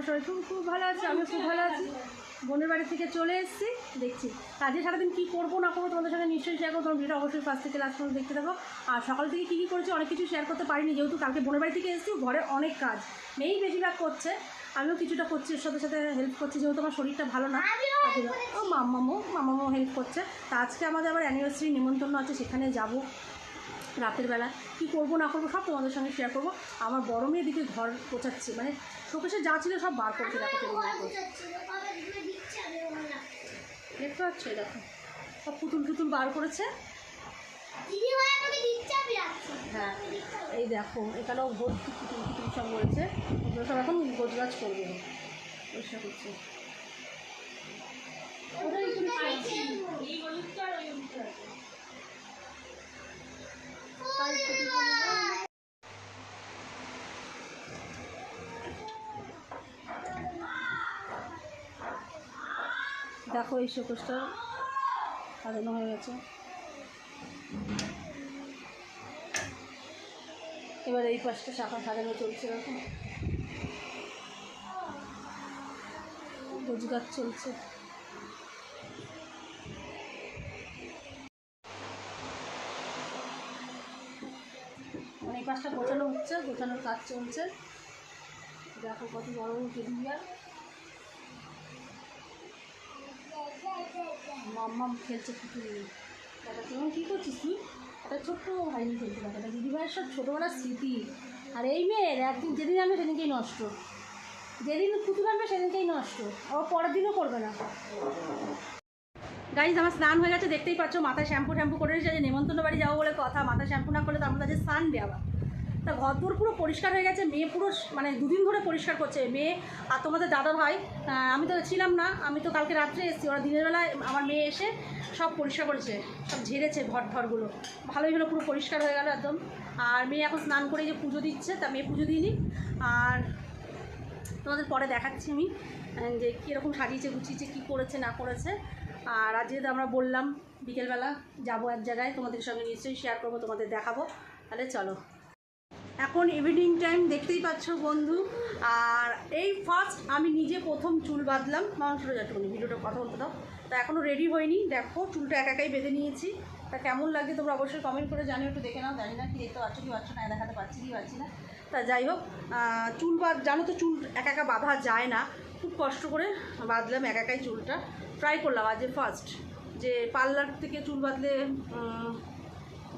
তোমরা সবাই খুব খুব ভালো আছো, আমিও খুব ভালো আছি। বোনের বাড়ি থেকে চলে এসেছি, দেখছি। কাজে সারাদিন কী করব না করব তোমাদের সাথে নিশ্চয়ই শেয়ার করব তোমরা ভিডিও অবশ্যই ফার্স্ট থেকে লাস্ট পর্যন্ত দেখতে থাকো। আর সকাল থেকে কী কী করেছি, অনেক কিছু শেয়ার করতে পারিনি, যেহেতু কালকে বোনের বাড়ি থেকে এসেছি ঘরে অনেক কাজ। মেয়েই বেশিরভাগ করছে, আমিও কিছুটা করছি এর সাথে সাথে হেল্প করছি, যেহেতু আমার শরীরটা ভালো না। ও মাম্মামো মাম্মামো হেল্প করছে। তা আজকে আমাদের আবার অ্যানিভার্সারি নিমন্ত্রণ আছে, সেখানে যাব। রাতের বেলা। কী করব, না করব, সব তোমাদের সঙ্গে শেয়ার করব। আমার বড় মেয়ে দিকে ঘর পোছাচ্ছে মানে শোকেশে যা ছিল সব বার করছে, দেখো দেখতে পাচ্ছ দেখো, সব পুতুল টুতুল বার করেছে। হ্যাঁ এই দেখো, এখানেও ভর্তি পুতুল টুতুল সব রয়েছে। ওগুলো সব এখন গোজগাছ করবে। পরিষ্কার করছে। ওটাই তুমি তাই পুতুল টুতুল- দেখো এই শোকসটা সাজানো হয়ে গেছে। এবার এই পাশটা শাখা সাজানো চলছে এরকম রোজগার চলছে। এই পাশটা গোছানো হচ্ছে, গোছানোর কাজ চলছে। দেখো কত বড় টেডি মাম্মাম খেলছে নিয়ে দাদা, তুমি কী করছিস তুই একটা ছোট্ট ভাই নিয়ে খেলতে পারে দিদি ভাইয়ের সব ছোটোবেলার স্মৃতি। আর এই মেয়ের একদিন, যেদিন আনবে সেদিনকেই নষ্ট। যেদিন পুতুল আনবে সেদিনকেই নষ্ট। আবার পরের দিনও করবে না। গাইজ আমার স্নান হয়ে গেছে, দেখতেই পাচ্ছ, মাথায় শ্যাম্পু শ্যাম্পু করে এসেছে যে নেমন্তন্ন বাড়ি যাব বলে কথা। মাথায় শ্যাম্পু না করলে তো আমাদের সানডে আবার তা ঘর দোর পুরো পরিষ্কার হয়ে গেছে, মেয়ে পুরো মানে দুদিন ধরে পরিষ্কার করছে, মেয়ে আর তোমাদের দাদা ভাই আমি তো ছিলাম না, আমি তো কালকে রাত্রে এসেছি, ওরা দিনের বেলায় আমার মেয়ে এসে সব পরিষ্কার করেছে, সব ঝেড়েছে ঘর ঘরগুলো ভালোই হলো, পুরো পরিষ্কার হয়ে গেল একদম। আর মেয়ে এখন স্নান করে যে পুজো দিচ্ছে, তা মেয়ে পুজো দিইনি। আর তোমাদের পরে দেখাচ্ছি আমি যে কীরকম সাজিয়েছে, গুছিয়েছে, কী করেছে, না করেছে। আর আজ যেহেতু আমরা বললাম, বিকেলবেলা যাব এক জায়গায়, তোমাদের সঙ্গে নিশ্চয়ই শেয়ার করব, তোমাদের দেখাবো। তাহলে চলো। এখন ইভিনিং টাইম দেখতেই পাচ্ছ বন্ধু। আর এই ফার্স্ট আমি নিজে প্রথম চুল বাঁধলাম। মাংসটা যাটুকুনি ভিডিওটা কথা বলতে দাও। তা এখনও রেডি হয়নি। দেখো, চুলটা একা একাই বেঁধে নিয়েছি। তা কেমন লাগে তোমরা অবশ্যই কমেন্ট করে জানিও, একটু দেখে নাও। জানি না কি দেখতে পাচ্ছ, কি পাচ্ছ না, দেখাতে পারছি কি পাচ্ছি না। তা যাই হোক চুল বাঁধ, জানো তো চুল একা একা বাঁধা যায় না। খুব কষ্ট করে বাঁধলাম একা একাই চুলটা। ট্রাই করলাম আজ ফার্স্ট যে পার্লার থেকে চুল বাঁধলে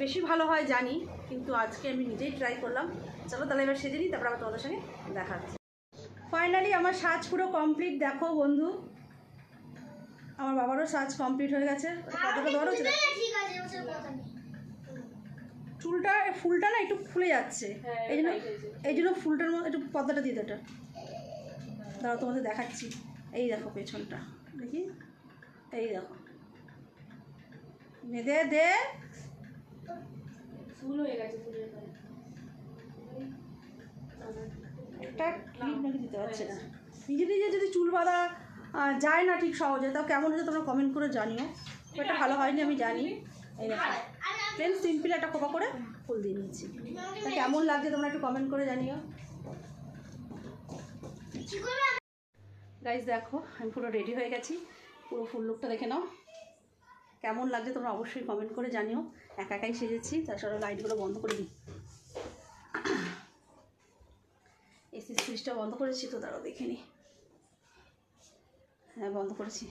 বেশি ভালো হয় জানি। কিন্তু আজকে আমি নিজেই ট্রাই করলাম। চলো তাহলে এবার সেজে নিই তারপর আবার তোমাদের সঙ্গে দেখা হচ্ছে। ফাইনালি আমার সাজ পুরো কমপ্লিট দেখো বন্ধু। আমার বাবারও সাজ কমপ্লিট হয়ে গেছে। কতটা ধরো চুলটা ফুলটা না একটু ফুলে যাচ্ছে। এই জন্য এই জন্য ফুলটার মধ্যে একটু পর্দাটা দিয়ে দেটা দাঁড়াও তোমাদের দেখাচ্ছি। এই দেখো পেছনটা দেখি। এই দেখো। দে দে। ফুল হয়ে নিজে নিজে যদি চুল বাঁধা যায় না ঠিক সহজে, তাও কেমন হয়েছে তোমরা কমেন্ট করে জানিও। একটা ভালো হয়নি, আমি জানি। এই প্লেন সিম্পল একটা খোপা করে ফুল দিয়ে নিয়েছি। তা কেমন লাগছে তোমরা একটু কমেন্ট করে জানিও। গাইজ দেখো, আমি পুরো রেডি হয়ে গেছি। পুরো ফুল লুকটা দেখে নাও। কেমন লাগছে তোমরা অবশ্যই কমেন্ট করে জানিও। একা একাই সেজেছি তাছাড়া লাইটগুলো বন্ধ করে দিই এসি সুইচটা বন্ধ করেছি তো, তারাও দেখে নি। হ্যাঁ বন্ধ করেছি।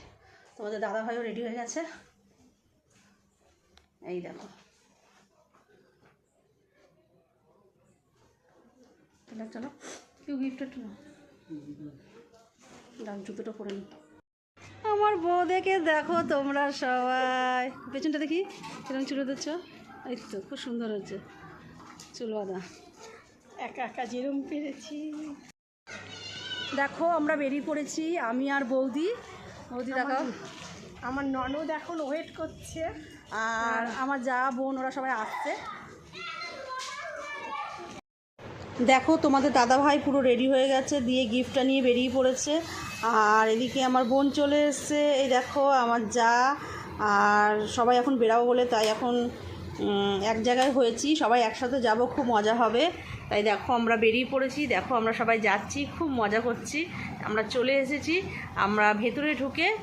তোমাদের দাদা ভাইও রেডি হয়ে গেছে। এই দেখো। চলো, কেউ গিফট একটু দাম জুতোটা পরে নি আমার বউ দেখে দেখো তোমরা সবাই। পেছনটা দেখি কিরম চুলো দিচ্ছ এই তো খুব সুন্দর হচ্ছে চুল বাঁধা একা একা যেরম পেরেছি। দেখো আমরা বেরিয়ে পড়েছি আমি আর বৌদি। বৌদি দেখো। আমার ননদ এখন ওয়েট করছে। আর আমার যা বোন ওরা সবাই আসছে। দেখো তোমাদের দাদা ভাই পুরো রেডি হয়ে গেছে দিয়ে গিফটটা নিয়ে বেরিয়ে পড়েছে। আর এদিকে আমার বোন চলে এসছে। এই দেখো, আমার যা। আর সবাই এখন বেরাবো বলে, তাই এখন এক জায়গায় হয়েছি। সবাই একসাথে যাব, খুব মজা হবে। তাই দেখো, আমরা বেরিয়ে পড়েছি। দেখো, আমরা সবাই যাচ্ছি, খুব মজা করছি। আমরা চলে এসেছি, আমরা ভেতরে ঢুকে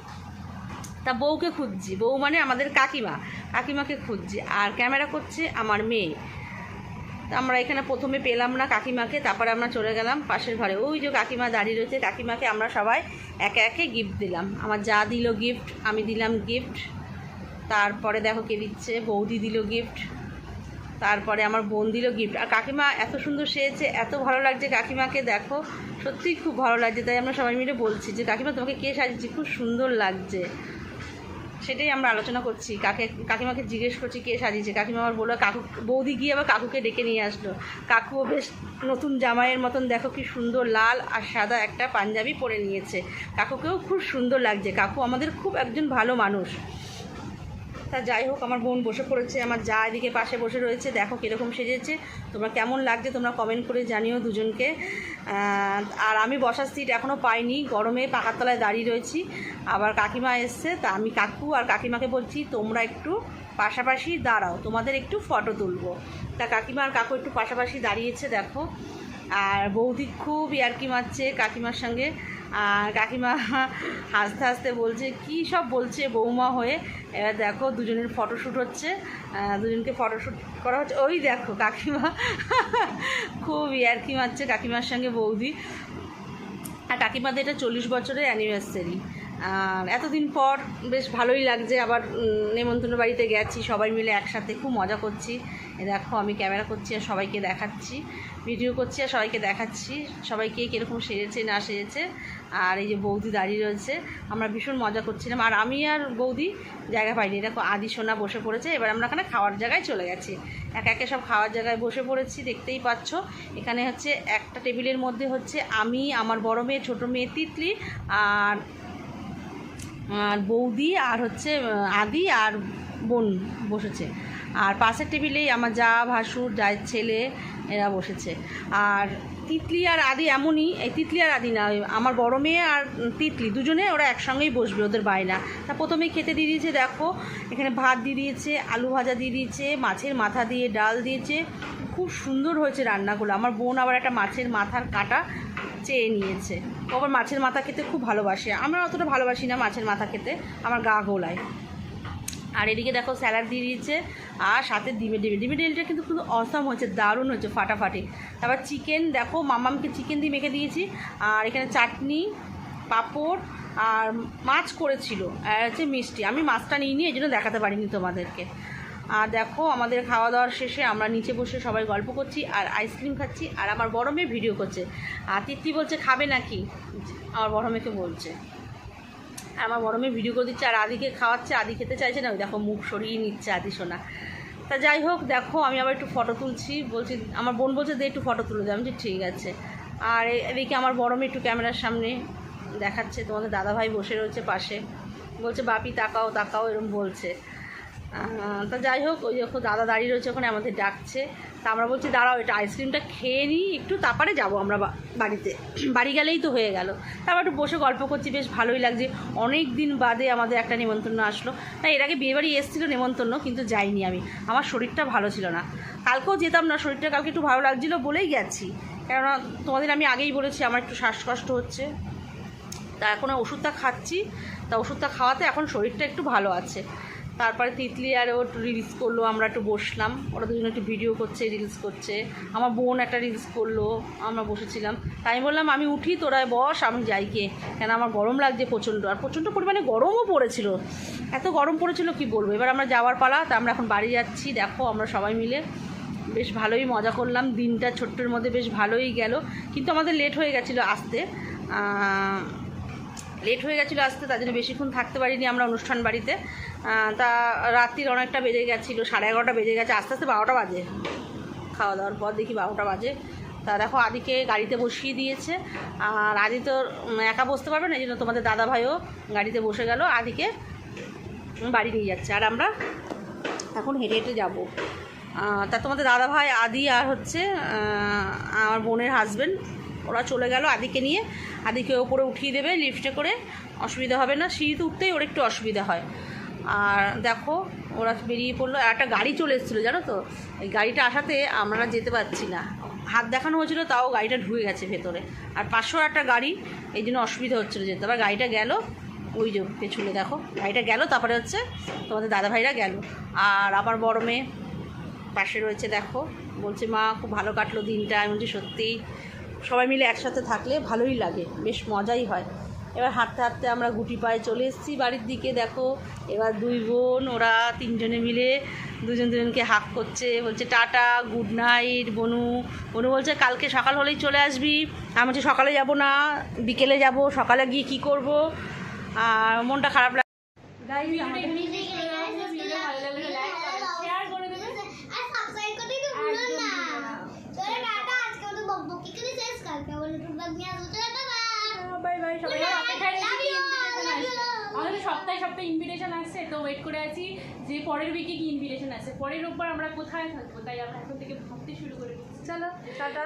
তা বউকে খুঁজছি। বউ মানে আমাদের কাকিমা, কাকিমাকে খুঁজছি। আর ক্যামেরা করছে আমার মেয়ে। তা আমরা এখানে প্রথমে পেলাম না কাকিমাকে, তারপরে আমরা চলে গেলাম পাশের ঘরে। ওই যে কাকিমা দাঁড়িয়ে রয়েছে, কাকিমাকে আমরা সবাই একে একে গিফট দিলাম। আমার যা দিল গিফট আমি দিলাম গিফট তারপরে দেখো কে দিচ্ছে, বৌদি দিল গিফট তারপরে আমার বোন দিল গিফট আর কাকিমা এত সুন্দর সেয়েছে এত ভালো লাগছে কাকিমাকে দেখো। সত্যিই খুব ভালো লাগছে, তাই আমরা সবাই মিলে বলছি যে, কাকিমা, তোমাকে কে সাজিয়েছে? খুব সুন্দর লাগছে। সেটাই আমরা আলোচনা করছি। কাকে, কাকিমাকে জিজ্ঞেস করছি, কে সাজিয়েছে? কাকিমা আমার বলল, কাকু বৌদি গিয়ে আবার কাকুকে ডেকে নিয়ে আসলো। কাকুও বেশ নতুন জামাইয়ের মতন, দেখো কি সুন্দর লাল আর সাদা একটা পাঞ্জাবি পরে নিয়েছে। কাকুকেও খুব সুন্দর লাগছে। কাকু আমাদের খুব একজন ভালো মানুষ। তা যাই হোক, আমার বোন বসে পড়েছে, আমার যা এদিকে পাশে বসে রয়েছে, দেখো কীরকম সেজেছে। তোমরা কেমন লাগছে তোমরা কমেন্ট করে জানিও দুজনকে। আর আমি বসার সিট এখনও পাইনি, গরমে পাকার তলায় দাঁড়িয়ে রয়েছি। আবার কাকিমা এসছে, তা আমি কাকু আর কাকিমাকে বলছি, তোমরা একটু পাশাপাশি দাঁড়াও, তোমাদের একটু ফটো তুলবো। তা কাকিমা আর কাকু একটু পাশাপাশি দাঁড়িয়েছে, দেখো। আর বৌদি খুব ইয়ার্কি মারছে কাকিমার সঙ্গে। কাকিমা হাসতে হাসতে বলছে, কী সব বলছে বৌমা হয়ে? এবার দেখো দুজনের ফটোশ্যুট হচ্ছে দুজনকে ফটোশ্যুট করা হচ্ছে। ওই দেখো কাকিমা খুব ইয়ার্কি মারছে কাকিমার সঙ্গে বৌদি। আর কাকিমাদের এটা চল্লিশ বছরের অ্যানিভার্সারি আর এতদিন পর বেশ ভালোই লাগছে, আবার নেমন্তন্ন বাড়িতে গেছি, সবাই মিলে একসাথে খুব মজা করছি। দেখো আমি ক্যামেরা করছি আর সবাইকে দেখাচ্ছি, ভিডিও করছি আর সবাইকে দেখাচ্ছি সবাইকে কীরকম সেজেছে না সেজেছে। আর এই যে বৌদি দাঁড়িয়ে রয়েছে, আমরা ভীষণ মজা করছিলাম। আর আমি আর বৌদি জায়গা পাইনি। দেখো, আদি, সোনা বসে পড়েছে, এবার আমরা এখানে খাওয়ার জায়গায় চলে গেছি। একে একে সব খাওয়ার জায়গায় বসে পড়েছি, দেখতেই পাচ্ছ। এখানে হচ্ছে একটা টেবিলের মধ্যে হচ্ছে আমি, আমার বড় মেয়ে, ছোটো মেয়ে তিতলি, আর আর বৌদি, আর হচ্ছে আদি আর বোন বসেছে। আর পাশের টেবিলেই আমার যা ভাসুর যার ছেলে, এরা বসেছে। আর তিতলি আর আদি এমনই, এই তিতলি আর আদি না আমার বড় মেয়ে আর তিতলি, দুজনে ওরা একসঙ্গেই বসবে ওদের বায়না। তা প্রথমেই খেতে দিয়ে দিয়েছে, দেখো, এখানে ভাত দিয়ে দিয়েছে, আলু ভাজা দিয়ে দিয়েছে, মাছের মাথা দিয়ে, ডাল দিয়েছে। খুব সুন্দর হয়েছে রান্নাগুলো। আমার বোন আবার একটা মাছের মাথার কাটা চেয়ে নিয়েছে। আবার মাছের মাথা খেতে খুব ভালোবাসে। আমরা অতটা ভালোবাসি না মাছের মাথা খেতে, আমার গা গোলায়। আর এদিকে দেখো স্যালাড দিয়ে দিয়েছে, আর সাথে ডিমের ডিমে। ডিমের ডিমটা কিন্তু খুব অসম হয়েছে, দারুণ হয়েছে ফাটাফাটি। তারপর চিকেন দেখো মামামকে চিকেন দিয়ে মেখে দিয়েছি, আর এখানে চাটনি, পাঁপড়, আর মাছ করেছিল, আর হচ্ছে মিষ্টি। আমি মাছটা নিয়ে নিয়ে এই জন্য দেখাতে পারিনি তোমাদেরকে। আর দেখো আমাদের খাওয়া দাওয়ার শেষে আমরা নিচে বসে সবাই গল্প করছি, আর আইসক্রিম খাচ্ছি, আর আমার বড় মেয়ে ভিডিও করছে। আর তিত্তি বলছে, খাবে নাকি? আমার বড় মেয়েকে বলছে। আমার বড় মেয়ে ভিডিও করে দিচ্ছে আর আদিকে খাওয়াচ্ছে, আদি খেতে চাইছে না। ওই দেখো মুখ সরিয়ে নিচ্ছে আদি সোনা। তা যাই হোক, দেখো, আমি আবার একটু ফটো তুলছি, বলছি, আমার বোন বলছে যে একটু ফটো তুলে দেয় আমি ঠিক আছে। আর এদিকে আমার বড় মেয়ে একটু ক্যামেরার সামনে দেখাচ্ছে, তোমাদের দাদাভাই বসে রয়েছে পাশে। বলছে, বাপি, তাকাও তাকাও এরকম বলছে। তা যাই হোক, ওই দেখো, দাদা দাঁড়িয়ে রয়েছে ওখানে, আমাদের ডাকছে। তা আমরা বলছি, দাঁড়াও, এটা আইসক্রিমটা খেয়ে নিই একটু তারপরে যাব আমরা বাড়িতে। বাড়ি গেলেই তো হয়ে গেল। তারপর একটু বসে গল্প করছি, বেশ ভালোই লাগছে। অনেক দিন বাদে আমাদের একটা নিমন্ত্রণ আসলো। তাই এর আগে বিয়েবাড়ি এসেছিল নিমন্ত্রণ কিন্তু যাইনি আমি। আমার শরীরটা ভালো ছিল না। কালকেও যেতাম না, শরীরটা কালকে একটু ভালো লাগছিল বলেই গেছি। কেননা, তোমাদের আমি আগেই বলেছি, আমার একটু শ্বাসকষ্ট হচ্ছে। তা এখন ওষুধটা খাচ্ছি। তা ওষুধটা খাওয়াতে এখন শরীরটা একটু ভালো আছে। তারপরে তিতলি আর ও একটু রিলস করল, আমরা একটু বসলাম। ওরা দুজনে একটু ভিডিও করছে রিলস করছে। আমার বোন একটা রিলস করল, আমরা বসেছিলাম। তাই বললাম, আমি উঠি, তোরা বস, আমি যাই গিয়ে। কেন আমার গরম লাগছে প্রচণ্ড, আর প্রচণ্ড পরিমাণে গরমও পড়েছিল। এত গরম পড়েছিল, কি বলব? এবার আমরা যাওয়ার পালা, তা আমরা এখন বাড়ি যাচ্ছি। দেখো, আমরা সবাই মিলে বেশ ভালোই মজা করলাম। দিনটা ছোট্টর মধ্যে বেশ ভালোই গেল। কিন্তু আমাদের লেট হয়ে গেছিল আসতে। লেট হয়ে গেছিল আসতে, তার জন্য বেশিক্ষণ থাকতে পারিনি আমরা অনুষ্ঠান বাড়িতে। তা রাত্রির অনেকটা বেজে গেছিল, সাড়ে এগারোটা বেজে গেছে, আস্তে আস্তে বারোটা বাজে। খাওয়া দাওয়ার পর দেখি বারোটা বাজে। তা দেখো, আদিকে গাড়িতে বসিয়ে দিয়েছে। আর আদি তো একা বসতে পারবে না, এই জন্য তোমাদের দাদা ভাইও গাড়িতে বসে গেল, আদিকে বাড়ি নিয়ে যাচ্ছে। আর আমরা এখন হেঁটে হেঁটে যাব। তা তোমাদের দাদা ভাই আদি আর হচ্ছে আমার বোনের হাজবেন্ড ওরা চলে গেল আদিকে নিয়ে। আদিকে ওপরে উঠিয়ে দেবে লিফটে করে। অসুবিধা হবে না। সিঁড়িতে উঠতেই ওর একটু অসুবিধা হয়। আর দেখো, ওরা বেরিয়ে পড়ল। একটা গাড়ি চলে এসেছিল, জানো তো? এই গাড়িটা আসাতে আমরা যেতে পারছি না। হাত দেখানো হয়েছিল, তাও গাড়িটা ঢুকে গেছে ভেতরে। আর পাশেও একটা গাড়ি, এই জন্য অসুবিধা হচ্ছিল যেতে। আবার গাড়িটা গেল, ওই যে পেছনে দেখো, গাড়িটা গেল, তারপরে হচ্ছে তোমাদের দাদাভাইরা গেল। আর আমার বড় মেয়ে পাশে রয়েছে, দেখো। বলছে, মা, খুব ভালো কাটলো দিনটা। আমি বলছি, সত্যিই। সবাই মিলে একসাথে থাকলে ভালোই লাগে, বেশ মজাই হয়। এবার হাঁটতে হাঁটতে আমরা গুটি পায়ে চলে এসেছি বাড়ির দিকে, দেখো। এবার দুই বোন, ওরা তিনজনে মিলে দুজন দুজনকে হাক করছে, বলছে, টাটা গুড নাইট বনু। বনু বলছে, কালকে সকাল হলেই চলে আসবি। আমি বলছি, সকালে যাব না, বিকেলে যাব, সকালে গিয়ে কি করব? আর মনটা খারাপ লাগে Guys, আমাদের- ভিডিও ভালো লাগলে লাইক শেয়ার করে দেবে আর সাবস্ক্রাইব করতে তো ভুলো একদম না ভুলো না। চলো টাটা আজকে মতো বকবকি করে শেষ কালকে আবার নতুন ব্লগ নিয়ে আসব চলো টাটা বাই বাই সবাই Good night. অপেক্ষায় Love রয়েছি you. ইনভিটেশন Love আসছে you. আমাদের সপ্তাহে ইনভিটেশন আসছে তো ওয়েট করে আছি যে পরের উইকে কি ইনভিটেশন আসছে। পরের রোববার আমরা কোথায় থাকব? তাই আমরা এখন থেকে ভাবতে শুরু করে দিচ্ছি। চলো টাটা।